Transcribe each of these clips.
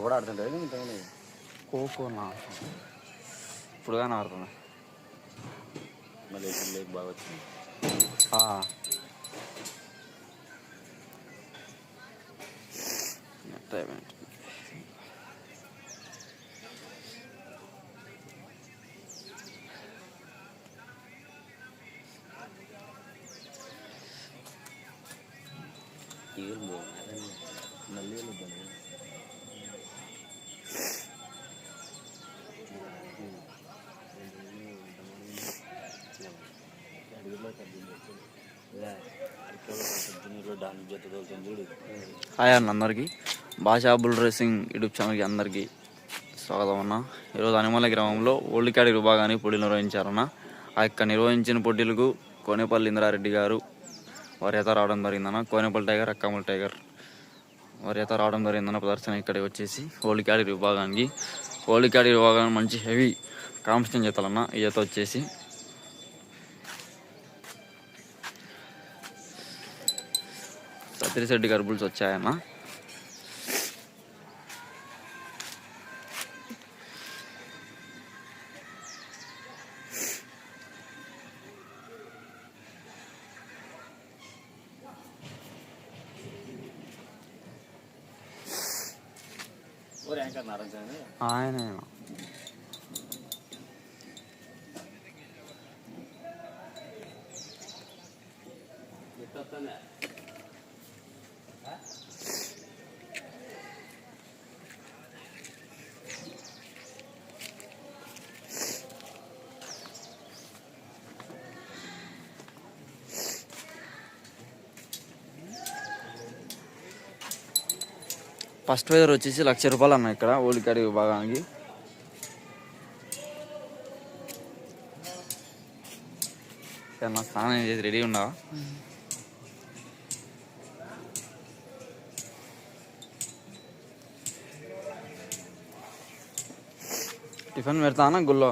అప్పుడు ఆడుతుంటారు ఇంతకుముందు ఖోఖో నా ఇప్పుడు కానీ ఆడుతున్నా. మళ్ళీ ఇప్పుడు లేక బాగా వచ్చింది. బాగున్నాయి నల్లి బాగున్నాయి హాయ్ అన్న అందరికీ. భాషా బుల్ రేసింగ్ యూట్యూబ్ ఛానల్కి అందరికీ స్వాగతం అన్న. ఈరోజు అనిమల గ్రామంలో ఓల్డ్ ఓల్డికాడి విభాగాన్ని పోటీలు నిర్వహించారన్న. ఆ యొక్క నిర్వహించిన పోటీలకు కోనేపల్లి ఇంద్రారెడ్డి గారు వారి రావడం జరిగిందన్న. కోనేపల్లి టైగర్ అక్కమల్ టైగర్ వారి చేత రావడం జరిగిందన్న ప్రదర్శన ఇక్కడికి వచ్చేసి ఓల్డ్ ఓల్డికాడి విభాగానికి ఓల్డ్ ఓల్డికాడి విభాగాన్ని మంచి హెవీ కాంపిటీషన్ చేతాలన్న ఈ జత వచ్చేసి సత్యశెడ్డి గారి బుల్స్ వచ్చాయన్న ఓ ర్యాంకర్ నారాయణ ఆయన ఫస్ట్ వెదర్ వచ్చేసి లక్ష రూపాయలు అన్న ఇక్కడ ఓలికాడి విభాగానికి. నా స్నానం చేసి రెడీ ఉన్నావా? టిఫిన్ పెడతానా గుళ్ళో?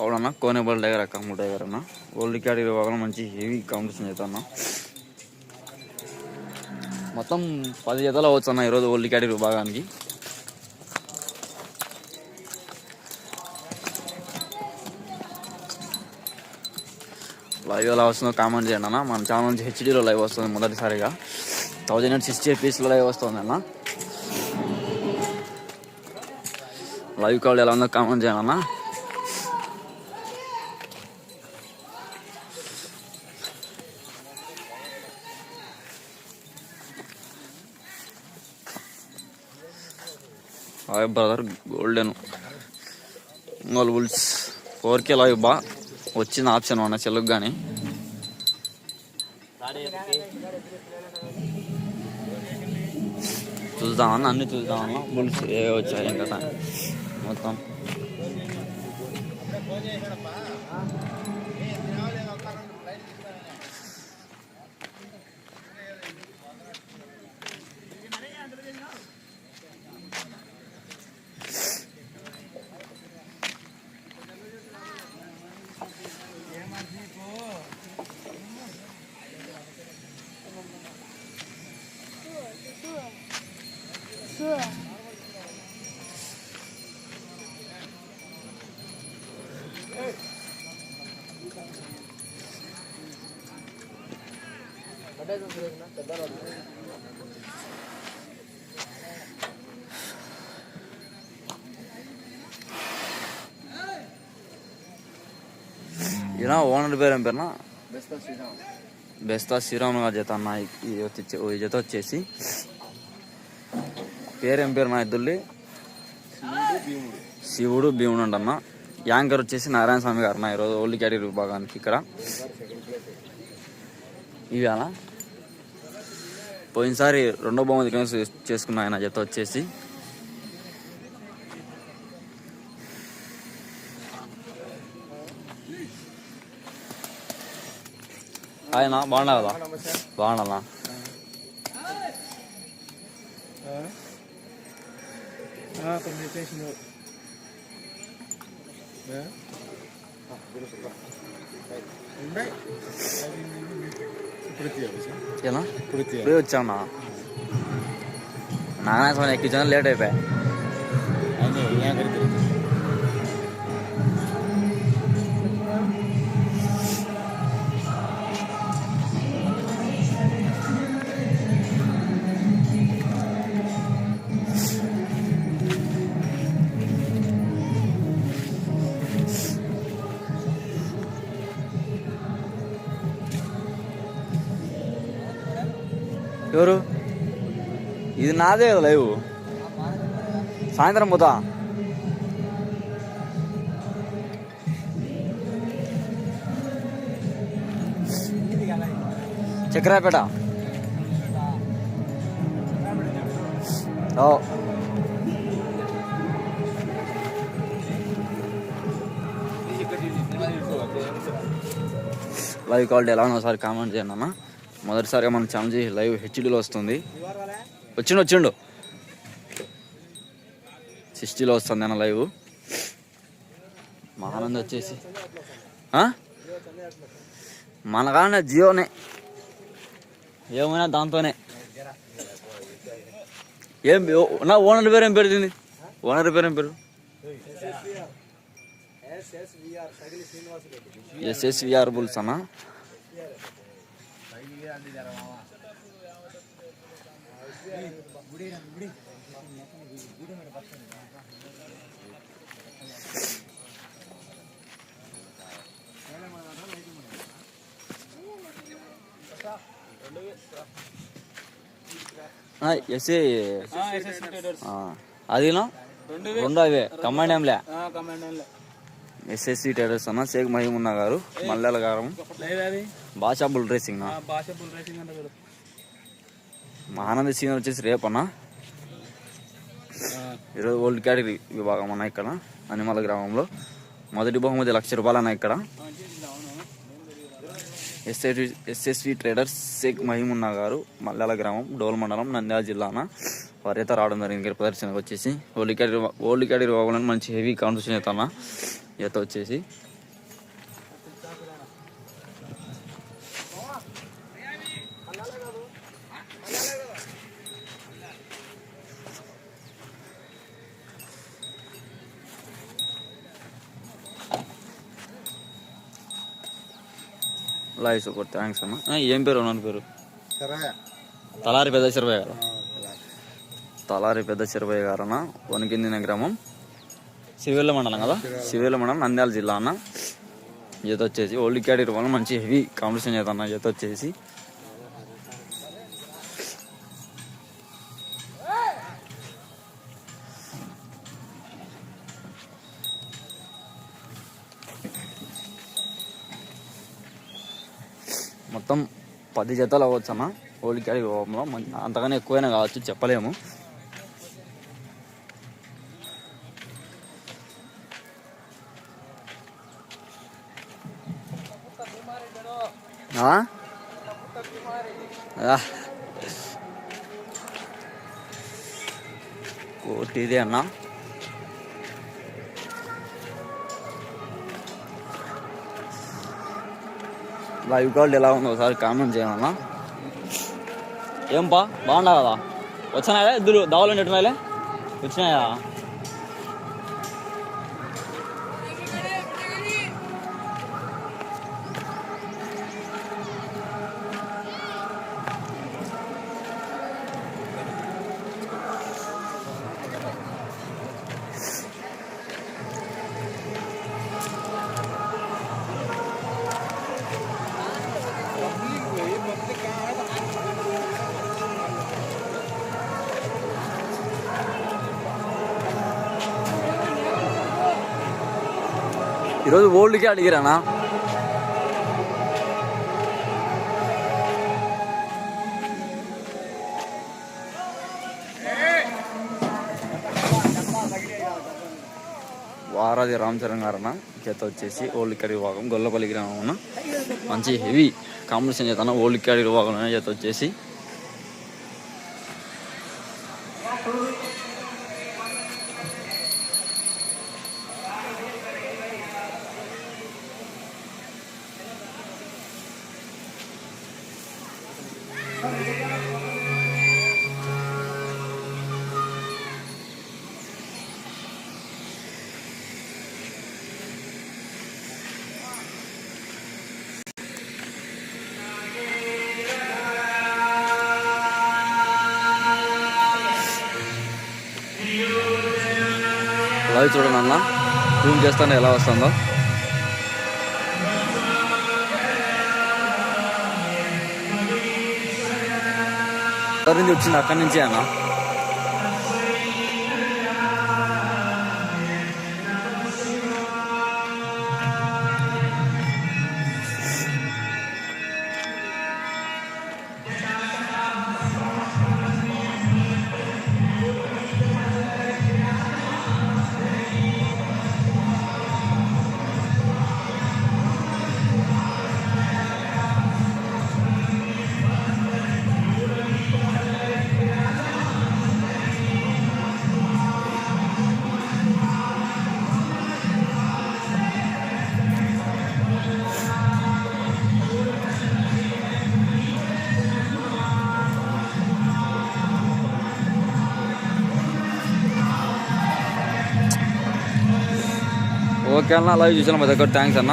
అవునన్నా కోనేబల్ టైగర్ అక్కమ్మ టైగర్ అన్న. ఓల్డ్ క్యాడీ విభాగంలో మంచి హెవీ కాంపిటీషన్ అవుతున్నా మొత్తం పది జతలు అవ్వచ్చు అన్న ఈరోజు ఓల్డ్ క్యాడీ విభాగానికి. లైవ్ ఎలా వస్తుందో కామెంట్ చేయండి అన్న. మన ఛానల్ నుంచి హెచ్డీలో లైవ్ వస్తుంది మొదటిసారిగా. థౌజండ్ అండ్ సిక్స్టీ పీస్లో లైవ్ వస్తుంది అన్న. లైవ్ కాల్ ఎలా ఉందో కామెంట్ చేయండి అన్న. Hi brother golden Ongole bulls. Four K live బా. వచ్చిన ఆప్షన్ మన చెల్లుకు కానీ చూద్దామన్న అన్ని చూద్దామన్న బుల్స్ ఏ వచ్చాయి కదా మొత్తం. ఈయన ఓనర్ పేరు ఏం పేరునా? బెస్తా శ్రీరామ్. గారి జత అన్న ఈ- జత వచ్చేసి పేరు ఏం పేరు నా ఇద్దరు శివుడు భీముడు. అంటన్న. యాంకర్ వచ్చేసి నారాయణ స్వామి గారు నా ఈరోజు ఓల్డ్ క్యారీ విభాగానికి ఇక్కడ. ఇవి అలా పోయినసారి రెండో బహుమతి కనీసం చేసుకున్న ఆయన జత వచ్చేసి ఆయన బాగున్నా కదా బాగున్నా తీయాలి ఇప్పుడే వచ్చామన్నా నాన్న సమయం ఎక్కించాను లేట్ అయిపోయా ఎవరు? ఇది నాదే కదా లైవ్ సాయంత్రం పోతా. చక్రాపేట ఓ. లైవ్ క్వాలిటీ ఎలా ఉన్నా ఒకసారి కామెంట్ చేయండి అమ్మా. మొదటిసారిగా మన ఛానల్ చేసి లైవ్ హెచ్డీలో వస్తుంది. వచ్చిండు వచ్చిండు. సిక్స్టీలో వస్తుంది అన్న లైవ్. మా ఆనంద్ వచ్చేసి? మనకాడ జియోనే. ఏమైనా దాంతోనే. ఏం నా ఓనర్ పేరు ఏం దీన్ని ఓనర్ పేరు ఏం పేరు? ఎస్ఎస్విఆర్ బుల్స్ అన్న? தந்தி தரவா எஸ்ஏ அதுலாம் ரெண்டாவே. கமாண்ட் நேம்ல கமாண்ட் நேம்ல ఎస్ఎస్సి టైలర్స్ అన్న షేక్ మహిమున్నా గారు మల్లెల గారం. భాషా బుల్ రేసింగ్ మా ఆనంద సీనియర్ వచ్చేసి రేపన్న ఈరోజు ఓల్డ్ కేటగిరీ విభాగం అన్న ఇక్కడ అనిమల గ్రామంలో. మొదటి బహుమతి లక్ష రూపాయలు అన్న ఇక్కడ. SSV SSV traders Shaik Mahimunna గారు మల్లాల గ్రామం డోల్ మండలం నంద్యాల జిల్లాన అన్న వారైతే రావడం జరిగింది. ఇక్కడ ప్రదర్శనకు వచ్చేసి ఓల్డ్ కేటగిరీ ఓల్డ్ కేటగిరీ విభాగంలో మంచి హెవీ కాంపిటీషన్ అయితే ఈత వచ్చేసి లైవ్ సూపర్ థ్యాంక్స్ అన్న ఏం పేరు? అన్న పేరు? తలారి పెద్ద చెరబయ్య గారు. తలారి. పెద్ద చెరబయ్య గారు అన్న. వణికిందిన గ్రామం. సివిల్ల మండలం కదా? సివిల్ల మండలం. నంద్యాల జిల్లా అన్న. ఈత వచ్చేసి ఓల్డ్ క్యాడీర్ వల్ల మంచి హెవీ కాంపిటీషన్ చేద్దాం ఈత వచ్చేసి. మొత్తం పది జతలు అవ్వచ్చు అన్న ఓల్డ్ క్యాడీ రూపంలో అంతకన్నా అంతగానే ఎక్కువైనా కావచ్చు చెప్పలేము. కోటి ఇదే అన్నా. లైవ్ కాల్ ఎలా ఉందో ఒకసారి కామెంట్ చేయమన్నా. ఏం పా బాగుండా కదా? వచ్చినాయా? ఇద్దరు దావలు నెట్టున్నాయిలే వచ్చినాయా? ఈరోజు ఓల్డ్కే అడిగిరానా వారాది రామ్ చరణ్ గారన్న చేత వచ్చేసి ఓల్డ్ కడి విభాగం గొల్లపల్లి గ్రామం ఉన్న మంచి హెవీ కాంపిటీషన్ చేతన ఓల్డ్ క్యాడీ విభాగంలో చేత వచ్చేసి లైవ్ చూడండి అన్న. జూమ్ చేస్తాను ఎలా వస్తుందో. ఎక్కడి నుంచి వచ్చింది అక్కడి నుంచి అన్న? ఓకే అన్న లైవ్ చూసిన ప్రతి ఒక్కరు థ్యాంక్స్ అన్న.